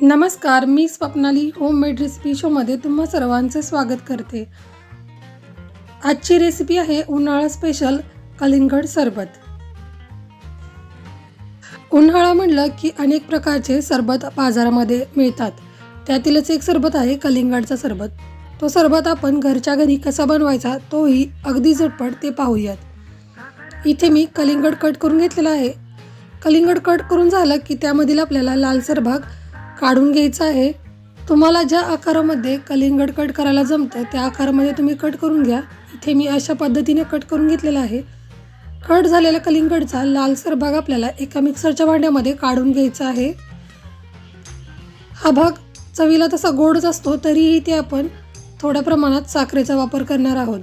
नमस्कार मी Swapnali homemade recipe शोमध्ये तुम्हा सर्वांचे स्वागत करते. आजची रेसिपी आहे उन्हाळा स्पेशल कलिंगड सरबत. उन्हाळा म्हणलं की अनेक प्रकारचे सरबत बाजारामध्ये मिळतात. त्यातीलच एक सरबत आहे कलिंगडचा सरबत. तो सरबत आपण घरच्या घरी कसा बनवायचा तोही अगदी झटपट ते पाहूयात. इथे मी कलिंगड कट करून घेतलेला आहे. कलिंगड कट करून झालं की त्यामधील आपल्याला लालसर भाग काढून घ्यायचा आहे. तुम्हाला ज्या आकारामध्ये कलिंगड कट करायला जमतं त्या आकारामध्ये तुम्ही कट करून घ्या. इथे मी अशा पद्धतीने कट करून घेतलेला आहे. कट झालेल्या कलिंगडचा लालसर भाग आपल्याला एका मिक्सरच्या भांड्यामध्ये काढून घ्यायचा आहे. हा भाग चवीला तसा गोडच असतो तरीही ते आपण थोड्या प्रमाणात साखरेचा वापर करणार आहोत.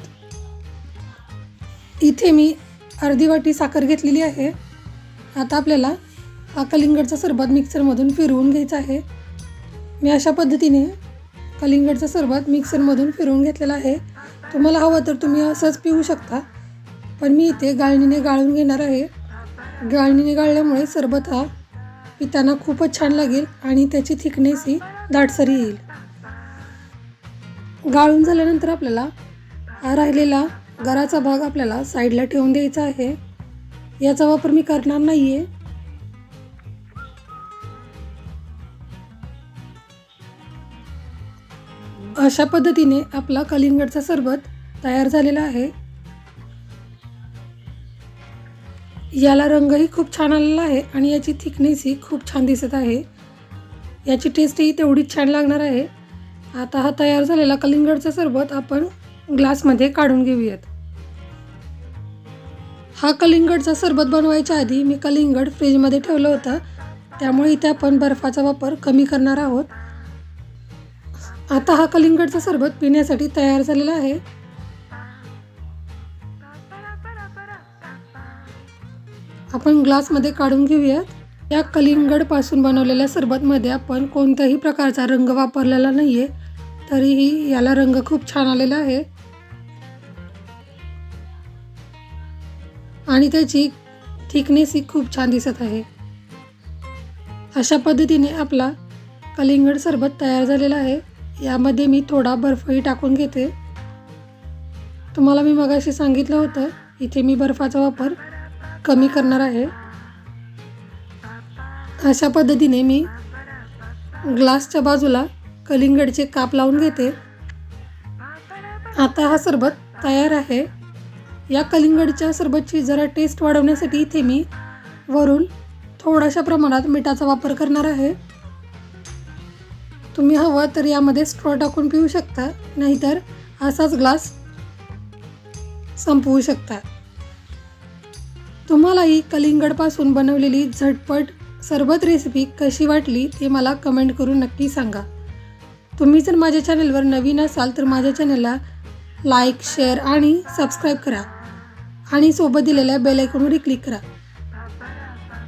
इथे मी अर्धी वाटी साखर घेतलेली आहे. आता आपल्याला हा कलिंगडचा सरबत मिक्सरमधून फिरवून घ्यायचा आहे. मी अशा पद्धतीने कलिंगडचं सरबत मिक्सरमधून फिरवून घेतलेला आहे. तुम्हाला हवं तर तुम्ही असंच पिऊ शकता पण मी इथे गाळणीने गाळून घेणार आहे. गाळणीने गाळल्यामुळे सरबत हा पिताना खूपच छान लागेल आणि त्याची थिकनेस ही दाटसरी येईल. गाळून झाल्यानंतर आपल्याला हा राहिलेला गराचा भाग आपल्याला साईडला ठेवून द्यायचा आहे. याचा वापर मी करणार नाही आहे अशा पद्धतीने आपला कलिंगडचा सरबत तयार झालेला आहे. याला रंगही खूप छान आलेला आहे आणि याची थिकनेसही खूप छान दिसत आहे. याची टेस्टही तेवढीच छान लागणार आहे. आता हा तयार झालेला कलिंगडचा सरबत आपण ग्लासमध्ये काढून घेऊयात. हा कलिंगडचा सरबत बनवायच्या आधी मी कलिंगड फ्रीजमध्ये ठेवलं होतं. त्यामुळे इथे आपण बर्फाचा वापर कमी करणार आहोत. आता हा कलिंगडचा सरबत पिण्यासाठी तयार झालेला आहे. आपण ग्लासमध्ये काढून घेऊयात. या कलिंगडपासून बनवलेल्या सरबतमध्ये आपण कोणत्याही प्रकारचा रंग वापरलेला नाही आहे तरीही याला रंग खूप छान आलेला आहे. आणि त्याची थिकनेस ही खूप छान दिसत आहे. अशा पद्धतीने आपला कलिंगड सरबत तयार झालेला आहे. यामध्ये मी थोडा बर्फही टाकून घेते. तुम्हाला मी मगाशी सांगितलं होतं इथे मी बर्फाचा वापर कमी करणार आहे. अशा पद्धतीने मी ग्लासच्या बाजूला कलिंगडचे काप लावून घेते. आता हा सरबत तयार आहे. या कलिंगडच्या सरबतची जरा टेस्ट वाढवण्यासाठी इथे मी वरून थोड्याशा प्रमाणात मिठाचा वापर करणार आहे. तुम्ही हवं तर यामध्ये स्ट्रॉ टाकून पिऊ शकता नाहीतर असाच ग्लास संपवू शकता. तुम्हाला ही कलिंगडपासून बनवलेली झटपट सरबत रेसिपी कशी वाटली ते मला कमेंट करून नक्की सांगा. तुम्ही जर माझ्या चॅनलवर नवीन असाल तर माझ्या चॅनलला लाईक शेअर आणि सबस्क्राईब करा. आणि सोबत दिलेल्या बेल क्लिक करा.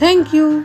थँक्यू